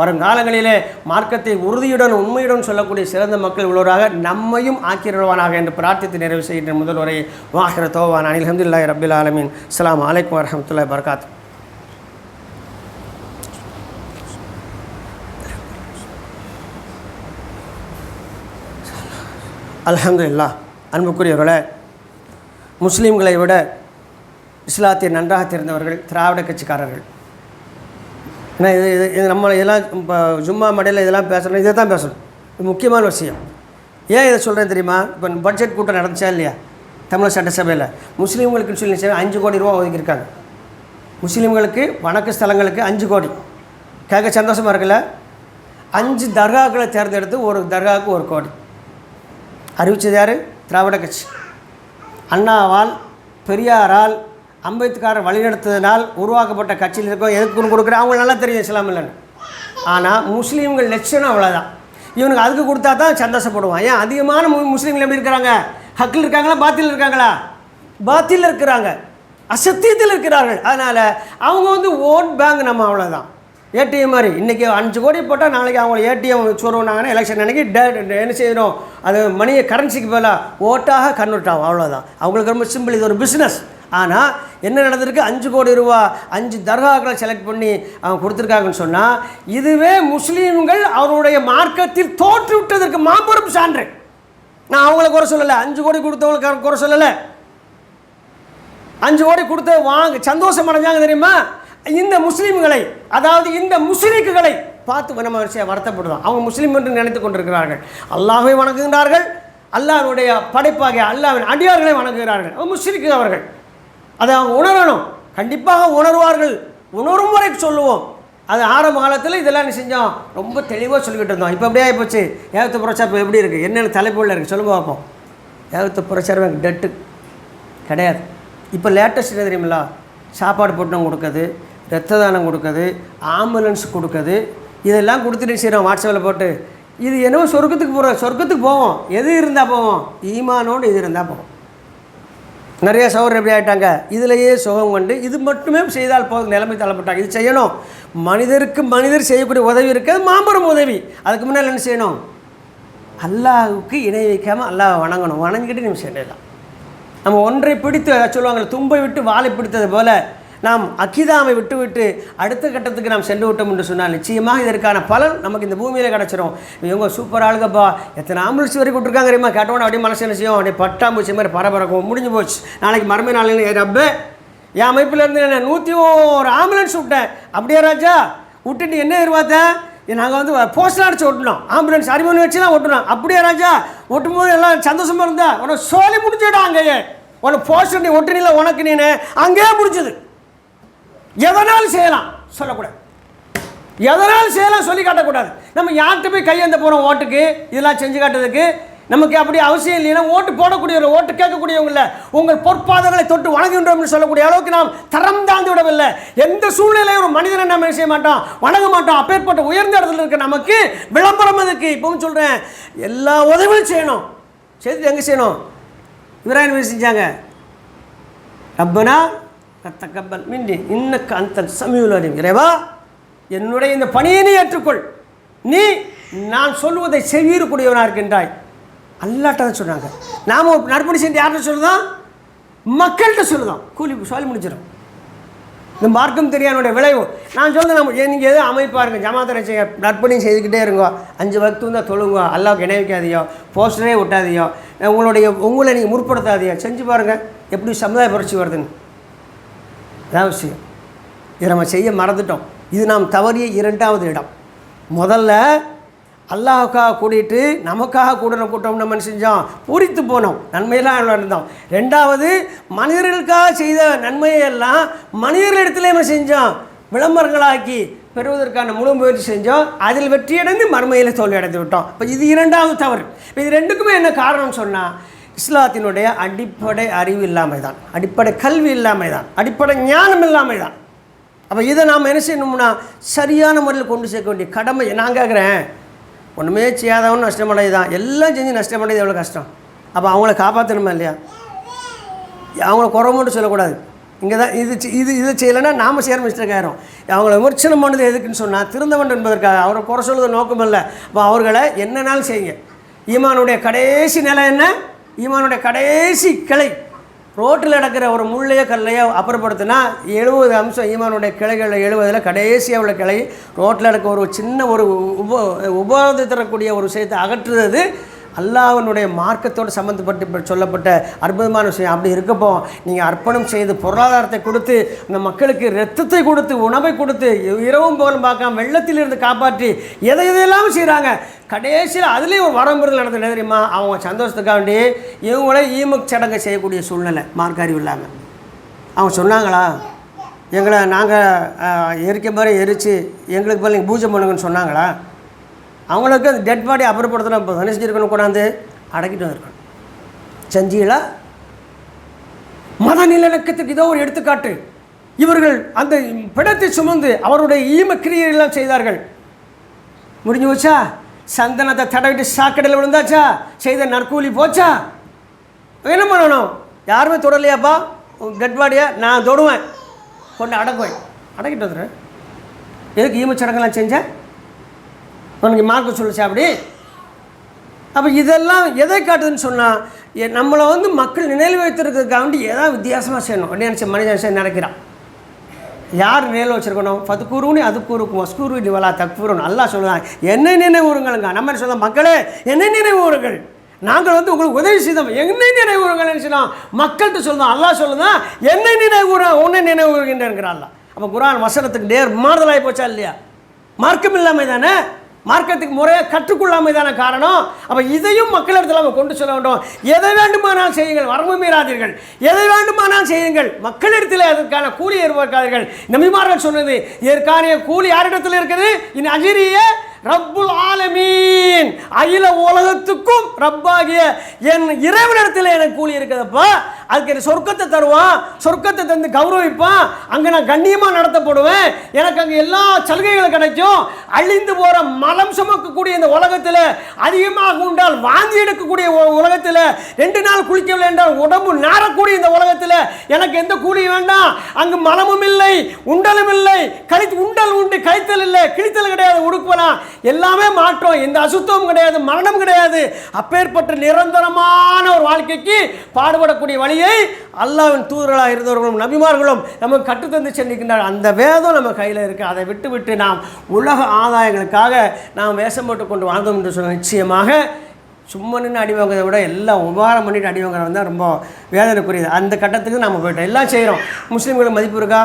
வரும் காலங்களிலே மார்க்கத்தை உறுதியுடன் உண்மையுடன் சொல்லக்கூடிய சிறந்த மக்கள் உள்ளவராக நம்மையும் ஆக்கிரவானாக என்று பிரார்த்தித்து நிறைவு செய்கின்ற முதல் உரை வாஹிர தோவான் அனில் ஹம்துல்லாய் ரபில் ஆலமீன். அஸ்ஸலாமு அலைக்கும் வரஹமத்துல்லாஹி வரகாத்து அல்ஹம்துலில்லாஹ். அன்புக்குரியவர்களே முஸ்லீம்களை விட இஸ்லாத்தை நன்றாக தெரிந்தவர்கள் திராவிட கட்சிக்காரர்கள். ஏன்னா இது இது இது நம்ம இதெல்லாம் இப்போ ஜும்மா மடையில் இதெல்லாம் பேசணும் இதை தான் பேசணும். இது முக்கியமான விஷயம். ஏன் இதை சொல்கிறேன் தெரியுமா? இப்போ பட்ஜெட் கூட்டம் நடந்துச்சா இல்லையா? தமிழக சட்டசபையில். முஸ்லீம்களுக்குன்னு சொல்லி அஞ்சு கோடி ரூபா ஒதுக்கியிருக்காங்க. முஸ்லீம்களுக்கு வணக்க ஸ்தலங்களுக்கு அஞ்சு கோடி. கேட்க சந்தோஷமாக இருக்குல்ல? அஞ்சு தர்காக்களை தேர்ந்தெடுத்து ஒரு தர்காவுக்கு ஒரு கோடி. அறிவித்தது யார்? திராவிட கட்சி. அண்ணாவால் பெரியாரால் அம்பேத்கர் வழிநடத்ததினால் உருவாக்கப்பட்ட கட்சியில் இருக்கோம் எதுக்குன்னு கொடுக்குற அவங்களுக்கு நல்லா தெரியும் இஸ்லாமில்லன்னு ஆனால் முஸ்லீம்கள் லட்சணம் அவ்வளோதான் இவனுக்கு அதுக்கு கொடுத்தா தான் சந்தோஷப்படுவான். ஏன்? அதிகமான மு- முஸ்லீம்கள் எப்படி இருக்கிறாங்க? ஹக்கில் இருக்காங்களா? பாத்தில் இருக்காங்களா? பாத்தில் இருக்கிறாங்க. அசத்தியத்தில் இருக்கிறார்கள். அதனால் அவங்க வந்து ஓட் பேங்க் நம்ம அவ்வளோதான் ஏடிஎம் மாதிரி. இன்றைக்கி அஞ்சு கோடி போட்டால் நாளைக்கு அவங்கள ஏடிஎம் சொருவாங்கன்னா எலெக்ஷன் அன்னைக்கு என்ன செய்யணும்? அது மணியை கரன்சிக்கு பதிலாக ஓட்டாக கன்வெர்ட் ஆகும். அவ்வளோதான் அவங்களுக்கு ரொம்ப சிம்பிள் இது ஒரு பிஸ்னஸ் ஆனால் என்ன நடந்திருக்கு? அஞ்சு கோடி ரூபா அஞ்சு தர்காக்களை செலக்ட் பண்ணி அவன் கொடுத்துருக்காங்கன்னு சொன்னால் இதுவே முஸ்லீம்கள் அவருடைய மார்க்கத்தில் தோற்று விட்டதற்கு மாபெரும் சான்று. நான் அவங்கள குறை சொல்லலை. அஞ்சு கோடி கொடுத்தவங்களுக்கு குறை சொல்லலை. அஞ்சு கோடி கொடுத்து வாங்க சந்தோஷம் அடைஞ்சாங்க தெரியுமா? இந்த முஸ்லீம்களை அதாவது இந்த முஸ்லீக்குகளை பார்த்து நம்ம விஷயம் வருத்தப்படுறோம் அவங்க முஸ்லீம் என்று நினைத்து கொண்டிருக்கிறார்கள். அல்லாஹை வணங்குகிறார்கள் அல்லாஹனுடைய படைப்பாகிய அல்லாவின் அடியார்களை வணங்குகிறார்கள். முஸ்லீக்கு அவர்கள். அதை அவங்க உணரணும். கண்டிப்பாக உணர்வார்கள். உணரும் வரை சொல்லுவோம். அது ஆரம்ப காலத்தில் இதெல்லாம் நீ செஞ்சோம்? ரொம்ப தெளிவாக சொல்லிக்கிட்டு இருந்தோம். இப்போ அப்படியே ஆகிப்போச்சு ஏகத்து பிரச்சாரம் இப்போ எப்படி இருக்குது என்னென்ன தலைப்புள்ள இருக்குது சொல்லுங்க பார்ப்போம் ஏகத்து பிரச்சாரம் டெட்டு கிடையாது. இப்போ லேட்டஸ்ட் என்ன தெரியுமில்ல? சாப்பாடு போட்டம் கொடுக்குது ரத்த தானம் கொடுக்குது ஆம்புலன்ஸ் கொடுக்குது இதெல்லாம் கொடுத்துட்டு செய்கிறோம் வாட்ஸ்அப்பில் போட்டு. இது என்னவோ சொர்க்கத்துக்கு போகிறோம் சொர்க்கத்துக்கு போவோம். எது இருந்தால் போவோம்? ஈமானோடு இது இருந்தால் போவோம்? நிறைய சௌகரியம் எப்படி ஆகிட்டாங்க இதிலேயே சுகம் கொண்டு இது மட்டுமே செய்தால் போதும் நிலைமை தள்ளப்பட்டாங்க. இது செய்யணும். மனிதருக்கு மனிதர் செய்யக்கூடிய உதவி இருக்காது மாபெரும் உதவி. அதுக்கு முன்னால் என்ன செய்யணும்? அல்லாவுக்கு இணை வைக்காமல் அல்லாஹ் வணங்கணும். வணங்கிட்டு நம்ம செய்யலாம் நம்ம ஒன்றை பிடித்து சொல்லுவாங்க தும்பை விட்டு வாழை பிடித்தது போல் நாம் அக்கிதாமை விட்டு விட்டு அடுத்த கட்டத்துக்கு நாம் சென்று விட்டோம் என்று சொன்னால் நிச்சயமாக இதற்கான பலன் நமக்கு இந்த பூமியில் கிடச்சிரும். இவங்க சூப்பர் ஆளுங்கப்பா எத்தனை ஆம்புலன்ஸ் வரைக்கும் விட்டுருக்காங்க தெரியுமா? கேட்டோன்னு அப்படியே மனசு என்ன செய்யும்? அப்படியே பட்டாம்பூச்சி மாதிரி பரபரக்கும். முடிஞ்சு போச்சு. நாளைக்கு மறுமை நாளில் ஏ என் அமைப்பில் இருந்து என்ன நூற்றி ஒரு ஆம்புலன்ஸ் விட்டேன். அப்படியே ராஜா? விட்டுட்டு என்ன எதிர்பார்த்தேன் நாங்கள் வந்து போஸ்டர் அடிச்சு ஓட்டணும் ஆம்புலன்ஸ் அறிமுகம் வச்சு தான் ஓட்டணும் அப்படியே ராஜா? ஓட்டும் போது எல்லாம் சந்தோஷமாக இருந்தா உனக்கு சோழி முடிஞ்சிடும் அங்கேயே உனக்கு போஸ்டர் நீ ஒட்டுனில உனக்கு நீ அங்கேயே முடிஞ்சது. எதனால் செய்யலாம்? சொல்லக்கூடாது. எதனால் செய்யலாம் சொல்லி காட்டக்கூடாது. நம்ம யார்கிட்ட போய் கையெழுந்த போகிறோம் ஓட்டுக்கு? இதெல்லாம் செஞ்சு காட்டுறதுக்கு? நமக்கு அப்படி அவசியம் இல்லைன்னா ஓட்டு போடக்கூடியவர் ஓட்டு கேட்கக்கூடியவங்கள உங்கள் பொற்பாதங்களை தொட்டு வணங்குகின்றோம்னு சொல்லக்கூடிய அளவுக்கு நாம் தரம் தாழ்ந்து விடவில்லை. எந்த சூழ்நிலையும் ஒரு மனிதனை நம்ம செய்ய மாட்டோம்? வணங்க மாட்டோம். அப்பேற்பட்ட உயர்ந்த இடத்துல இருக்க நமக்கு விளம்பரம் அதுக்கு இப்பவும் சொல்கிறேன் எல்லா உதவியும் செய்யணும். செய்து எங்கே செய்யணும்? இவராயன் செஞ்சாங்க? ரப்பனா கத்தக்கப்பல் மிண்டி இன்னக்கு அந்த சமீபம் இறைவா என்னுடைய இந்த பணியை நீ ஏற்றுக்கொள். நீ நான் சொல்லுவதை செய்யக்கூடியவனாக இருக்கின்றாய். அல்லாட்ட தான் சொல்கிறாங்க நாம் நற்பணி செஞ்சு யார்கிட்ட சொல்லுதான் மக்கள்கிட்ட சொல்லுதான் கூலி சொல்லி முடிச்சிடும் இந்த மார்க்கம் தெரியாதனுடைய விளைவு. நான் சொல்ல நம்ம நீங்கள் எதுவும் அமைப்பாருங்க ஜமாத்தரை செய்ய நற்பணி செய்துக்கிட்டே இருங்கோ. அஞ்சு வக்து தான் தொழுங்க. அல்லாவுக்கு இணை வைக்காதையோ போஸ்டரே ஒட்டாதியோ உங்களுடைய உங்களை நீங்கள் முற்படுத்தாதியோ செஞ்சு பாருங்கள் எப்படி சமுதாய புரட்சி வருதுன்னு. அதான் விஷயம். இதை நம்ம செய்ய மறந்துட்டோம். இது நாம் தவறிய இரண்டாவது இடம். முதல்ல அல்லாஹுக்காக கூடிட்டு நமக்காக கூடின கூட்டம் நம்ம செஞ்சோம்? பூரித்து போனோம். நன்மையெல்லாம் இருந்தோம் ரெண்டாவது மனிதர்களுக்காக செய்த நன்மையெல்லாம் மனிதர்களிடத்துல நம்ம செஞ்சோம். விளம்பரங்களாக்கி பெறுவதற்கான முழு முயற்சி செஞ்சோம். அதில் வெற்றியடைந்து மறுமையில் தோல்வி அடைந்து விட்டோம். இப்போ இது இரண்டாவது தவறு. இப்போ இது ரெண்டுக்குமே என்ன காரணம் சொன்னால் இஸ்லாத்தினுடைய அடிப்படை அறிவு இல்லாமை தான் அடிப்படை கல்வி இல்லாமை தான் அடிப்படை ஞானம் இல்லாமல் தான் அப்போ இதை நாம் என்ன செய்யணும்னா சரியான முறையில் கொண்டு சேர்க்க வேண்டிய கடமை. நான் கேட்குறேன் ஒன்றுமே செய்யாதவன் நஷ்டமடையுது தான் எல்லாம் செஞ்சு நஷ்டமடையுது எவ்வளோ கஷ்டம்? அப்போ அவங்கள காப்பாற்றணுமா இல்லையா? அவங்கள குறை மட்டும் சொல்லக்கூடாது. இங்கே தான் இது செ- இது இதை செய்யலைன்னா நாம் சேர மிஸ்டேக் ஆயிரும் அவங்கள விமர்சனம் பண்ணது எதுக்குன்னு சொன்னால் திருந்தவன் என்பதற்காக. அவரை குறை சொல்வது நோக்கம் இல்லை. அப்போ அவர்களை என்னன்னாலும் செய்யுங்க. ஈமானுடைய கடைசி நிலை என்ன? ஈமானுடைய கடைசி கிளை. ரோட்டில் நடக்கிற ஒரு முள்ளையோ கல்லையோ அப்புறப்படுத்தினா எழுபது அம்சம் ஈமானுடைய கிளைகளில் எழுபதில் கடைசியாக உள்ள கிளை. ரோட்டில் நடக்க ஒரு சின்ன ஒரு உப உபோதை தரக்கூடிய ஒரு விஷயத்தை அகற்றுறது அல்லாஹனுடைய மார்க்கத்தோடு சம்மந்தப்பட்டு சொல்லப்பட்ட அற்புதமான விஷயம். அப்படி இருக்கப்போ நீங்கள் அர்ப்பணம் செய்து பொருளாதாரத்தை கொடுத்து இந்த மக்களுக்கு ரத்தத்தை கொடுத்து உணவை கொடுத்து இரவும் போலும் பார்க்காம வெள்ளத்திலிருந்து காப்பாற்றி எதை எதையெல்லாம் செய்கிறாங்க கடைசியில் அதுலேயும் ஒரு வரம்புகள் நடந்தது. தெரியுமா? அவங்க சந்தோஷத்துக்காக வேண்டி இவங்களே ஈமுக் சடங்கை செய்யக்கூடிய சூழ்நிலை. மார்க் அறிவு இல்லாமல் அவங்க சொன்னாங்களா? எங்களை நாங்கள் எரிக்க மாதிரி எரித்து எங்களுக்கு பதில் நீங்கள் பூஜை பண்ணுங்கன்னு சொன்னாங்களா? அவங்களுக்கு அந்த டெட் பாடி அப்புறப்படுத்தினா இப்போ என்ன செஞ்சுருக்கணும் கொண்டாந்து அடக்கிட்டு வந்திருக்கணும் செஞ்சீங்களா மத நிலநக்கத்துக்கு இதோ ஒரு எடுத்துக்காட்டு. இவர்கள் அந்த பிணத்தை சுமந்து அவருடைய ஈமக்கிரியெல்லாம் செய்தார்கள். முடிஞ்சு போச்சா? சந்தனத்தை தடவிட்டு சாக்கடையில் விழுந்தாச்சா? செய்த நற்கூலி போச்சா? என்ன பண்ணணும்? யாருமே தொடலையாப்பா? டெட் பாடியை நான் தொடுவேன். கொண்டு அடக்குவேன் அடக்கிட்டு வந்துடுறேன் எதுக்கு ஈமச்சடங்கெல்லாம் செஞ்சேன் உனக்கு மார்க்க சொல்லுச்சா அப்படி? அப்போ இதெல்லாம் எதை காட்டுதுன்னு சொன்னால் நம்மளை வந்து மக்கள் நினைவு வைத்திருக்கிறதுக்காக வேண்டி ஏதாவது வித்தியாசமாக செய்யணும். அப்படின்னு நினச்ச மனிதன் செய்ய நினைக்கிறான். யார் நினைவு வச்சுருக்கணும்? பத்து கூறுனி அது கூறுக்கும் மஸ்கூரு வலா தக்கூறும் நல்லா சொல்லுதான் என்னை நினைவுறுங்களுங்க நம்ம என்ன சொல்லலாம் மக்களே என்னை நினைவுறுங்கள் நாங்கள் வந்து உங்களுக்கு உதவி செய்தோம். என்னை நினைவுறுங்கள் சொல்லலாம் மக்கள்கிட்ட சொல்லுதான் அல்லா சொல்லுதான் என்னை நினைவுற உன்னை நினைவுறுகின்றேங்கிறான் அல்லாஹ். அப்போ குரான் வசனத்துக்கு நேர் மாறுதலாகி போச்சா இல்லையா? மார்க்கம் இல்லாமல் தானே மார்க்கத்துக்கு முறையாக கற்றுக்கொள்ளாமைதான காரணம். அப்போ இதையும் மக்களிடத்தில் நம்ம கொண்டு சொல்ல வேண்டும். எதை வேண்டுமானால் செய்யுங்கள் வரம்பு மீறாதீர்கள். எதை வேண்டுமானால் செய்யுங்கள் மக்களிடத்தில் அதற்கான கூலி எதிர்பார்க்காதீர்கள் நம்பிமார்கள் சொன்னது ஏற்கான கூலி யாரிடத்தில் இருக்குது? இன் அஜிரியை ரப்புல் ஆலமீன். அகில உலகத்துக்கும் ரப்பாகிய என் இறைவனிடத்தில் எனக்கு கூலி இருக்கிறதப்பா அதுக்கு சொர்க்கத்தை தருவான் சொர்க்கத்தை தந்து கௌரவிப்பான் அங்கே நான் கண்ணியமாக நடத்தப்படுவேன். எனக்கு அங்கே எல்லா சலுகைகளும் கிடைக்கும். அழிந்து போகிற மலம் சுமக்கக்கூடிய இந்த உலகத்தில் அதிகமாக உண்டால் வாந்தி எடுக்கக்கூடிய உலகத்தில் ரெண்டு நாள் குளிக்கவில்லை என்றால் உடம்பு நாரக்கூடிய இந்த உலகத்தில் எனக்கு எந்த கூலி வேண்டாம். அங்கு மலமும் இல்லை உண்டலும் இல்லை கழித்து உண்டல் உண்டு கழித்தல் இல்லை கிழித்தல் கிடையாது உடுக்கலாம் எல்லாமே மாற்றம். எந்த அசுத்தமும் கிடையாது மரணம் கிடையாது. அப்பேற்பட்ட நிரந்தரமான ஒரு வாழ்க்கைக்கு பாடுபடக்கூடிய வழியை அல்லாவின் தூதர்களாக இருந்தவர்களும் நபிமார்களும் நமக்கு கற்றுத்தந்து சென்றிருக்கின்றார் அந்த வேதம் நம்ம கையில் இருக்கு. அதை விட்டு விட்டு நாம் உலக ஆதாயங்களுக்காக நாம் வேஷம் போட்டு கொண்டு வாழ்ந்தோம் என்று சொன்ன நிச்சயமாக சும்மா நின்று அடி வாங்குறதை விட எல்லாம் உபகாரம் பண்ணிட்டு அடி வாங்குறது தான் ரொம்ப வேதனைக்குரியது. அந்த கட்டத்துக்கு நம்ம போயிட்டோம். எல்லாம் செய்கிறோம் முஸ்லீம்களுக்கு மதிப்பு இருக்கா?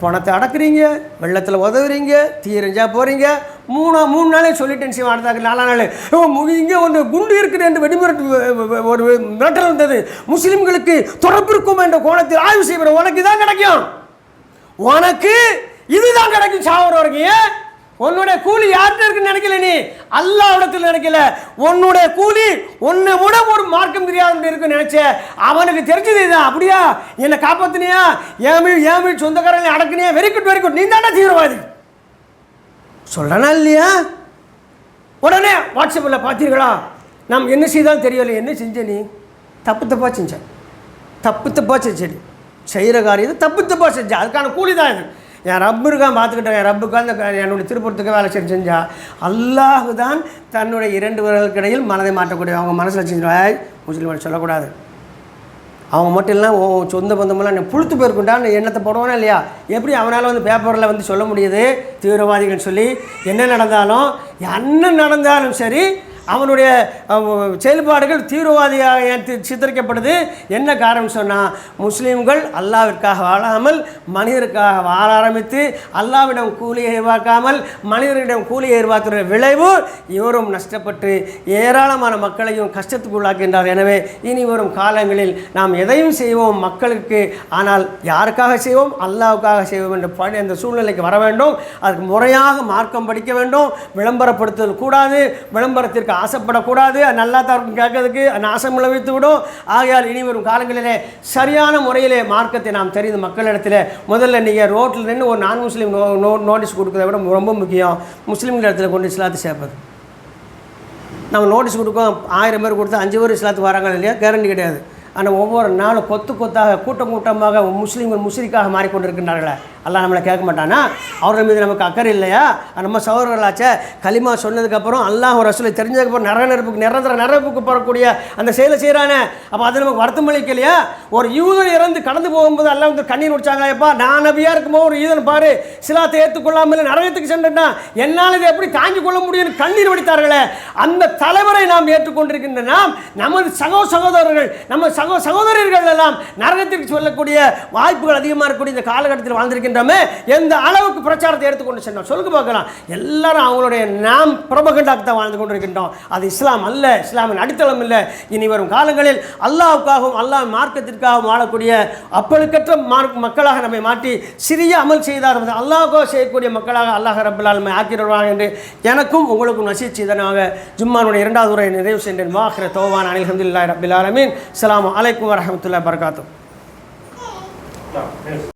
பணத்தை அடக்குறீங்க வெள்ளத்தில் உதவுறீங்க தீரஞ்சா போகிறீங்க மூணா மூணு நாளே சொல்லிட்டேன் சிவன் அடுத்த நாலா நாள். மு- இங்கே ஒன்று குண்டு இருக்குது என்று வெடிமிரட்டு ஒரு மிரட்டல் வந்தது. முஸ்லீம்களுக்கு தொடர்பு இருக்கும் என்ற கோணத்தில் ஆய்வு செய்கிற உனக்கு இதான் கிடைக்கும். உனக்கு இதுதான் கிடைக்கும் சாவர வரைக்கும் ஏன்? உன்னுடைய கூலி யார்கிட்ட இருக்குன்னு நினைக்கல நீ? அல்லாவிடத்தில் நினைக்கல. உன்னுடைய கூலி ஒன்று கூட ஒரு மார்க்கம் தெரியாத இருக்குன்னு நினைச்ச. அவனுக்கு தெரிஞ்சது இதுதான் அப்படியா? என்னை காப்பாத்தினியா? ஏன் வீடு ஏன் சொந்தக்காரங்களை அடக்குனியா? வெரி குட் வெரி குட் நீ தானே தீவிரவாதி. சொல்றனா இல்லையா? உடனே வாட்ஸ்அப்பில் பார்த்தீர்களா நாம் என்ன செய்தாலும் தெரியல என்ன செஞ்ச நீ? தப்பு தப்பாக செஞ்ச. தப்பு தப்பாக செஞ்சடி செய்கிற காரியத்தை தப்பு தப்பாக செஞ்சேன் அதுக்கான கூலி தான் இது. என் ரப்பு இருக்கான். பார்த்துக்கிட்டேன் என் ரப்புக்கு அந்த என்னுடைய திருப்பூரத்துக்கு வேலை செஞ்சு செஞ்சா அல்லாஹ் தான் தன்னுடைய இரண்டு விரல்களுக்கு இடையில் மனதை மாற்றக்கூடிய அவங்க மனசில் செஞ்சிருவாய் முஸ்லீம் சொல்லக்கூடாது. அவங்க மட்டும் இல்லை ஓ சொந்த பந்தமெல்லாம் நீ புழுத்து போயிருக்குண்டா நீ எண்ணத்தை போடுவானா இல்லையா? எப்படி அவனால் வந்து பேப்பரில் வந்து சொல்ல முடியுது? தீவிரவாதிகள் சொல்லி என்ன நடந்தாலும் என்ன நடந்தாலும் சரி அவனுடைய செயல்பாடுகள் தீவிரவாதியாக சித்தரிக்கப்படுது? என்ன காரணம் சொன்னால் முஸ்லீம்கள் அல்லாவிற்காக வாழாமல் மனிதருக்காக வாழ ஆரம்பித்து அல்லாவிடம் கூலியை எதிர்பார்க்காமல் மனிதரிடம் கூலியை எதிர்பார்க்கிற விளைவு இவரும் நஷ்டப்பட்டு ஏராளமான மக்களையும் கஷ்டத்துக்கு உள்ளாக்கின்றார் எனவே இனி வரும் காலங்களில் நாம் எதையும் செய்வோம் மக்களுக்கு ஆனால் யாருக்காக செய்வோம்? அல்லாவுக்காக செய்வோம் என்ற பணி அந்த சூழ்நிலைக்கு வர வேண்டும். அதுக்கு முறையாக மார்க்கம் படிக்க வேண்டும். விளம்பரப்படுத்துதல் கூடாது. விளம்பரத்திற்கு ஆசைப்படக்கூடாது. அது நல்லா தான் இருக்கும் கேட்கறதுக்கு. நாசம் விளைவித்து விடும். ஆகையால் இனி வரும் காலங்களிலே சரியான முறையிலே மார்க்கத்தை நாம் தெரிந்து மக்களிடத்தில் முதல்ல நீங்கள் ரோட்டில் நின்று ஒரு நான் முஸ்லீம் நோ நோ நோட்டீஸ் கொடுக்குறத விட ரொம்ப முக்கியம். முஸ்லீம்கள் இடத்துல கொண்டு இஸ்லாத்தை சேர்ப்பது. நம்ம நோட்டீஸ் கொடுக்கோம். ஆயிரம் பேர் கொடுத்து அஞ்சு பேர் இஸ்லாத்துக்கு வராங்க இல்லையா? கேரண்டி கிடையாது. ஆனால் ஒவ்வொரு நாளும் கொத்து கொத்தாக கூட்டம் கூட்டமாக முஸ்லீம்கள் முஸ்லீக்காக மாறிக்கொண்டிருக்கின்றார்களே. அல்லாஹ் நம்மளை கேட்க மாட்டானா? அவர்கள் மீது நமக்கு அக்கறை இல்லையா? நம்ம சகோதரர்களாச்சே களிமா சொன்னதுக்கப்புறம் அல்லாஹ் ரசூலை தெரிஞ்சதுக்கப்புறம் நிற நெருப்புக்கு நிரந்தர நெருப்புக்கு போகக்கூடிய அந்த செயலை செய்கிறானே அப்போ அது நமக்கு வருத்தம் அளிக்கலையா? ஒரு யூதன் இறந்து கடந்து போகும்போது எல்லாம் வந்து கண்ணீர் முடிச்சாங்க எப்பா நான் நபியாக இருக்கும்போது ஒரு யூதன் பாரு சிலாத்தை ஏற்றுக்கொள்ளாமல் நரகத்துக்கு சென்றுட்டான் என்னால் இதை எப்படி தாங்கி கொள்ள முடியும்னு கண்ணீர் வடித்தார்களே. அந்த தலைவரை நாம் ஏற்றுக்கொண்டிருக்கின்ற நாம் நமது சகோ சகோதரர்கள் நம்ம சகோ சகோதரர்கள் எல்லாம் நரகத்திற்கு சொல்லக்கூடிய வாய்ப்புகள் அதிகமாக இருக்கக்கூடிய இந்த காலகட்டத்தில் வாழ்ந்திருக்கின்றமே எந்த அளவுக்கு பிரச்சாரத்தை எடுத்துக்கொண்டு சென்றோம்? சொல்லுங்க பார்க்கலாம். எல்லாரும் அவங்களுடைய நாம் பிரபகண்டாக்கு தான் வாழ்ந்து கொண்டிருக்கின்றோம். அது இஸ்லாம் அல்ல இஸ்லாமின் அடித்தளம் இல்லை. இனி வரும் காலங்களில் அல்லாவுக்காகவும் அல்லாஹ் மார்க்கத்திற்காகவும் வாழக்கூடிய அப்பழுக்கற்ற மார்க் மக்களாக நம்மை மாற்றி சிறிய அமல் செய்தார் அல்லாஹோ செய்யக்கூடிய மக்களாக அல்லாஹ் ரபுல்லால் நம்மை என்று எனக்கும் உங்களுக்கும் நசீத் செய்தனாக ஜும்மானுடைய இரண்டாவது உரை நிறைவு சென்றேன் வாஹிர தோவான் அனில் ஹம்துல்லாய் ரபில் ஆலமீன். அலைக்கும் வரஹமத்துல்லாஹி வபரகாத்துஹு.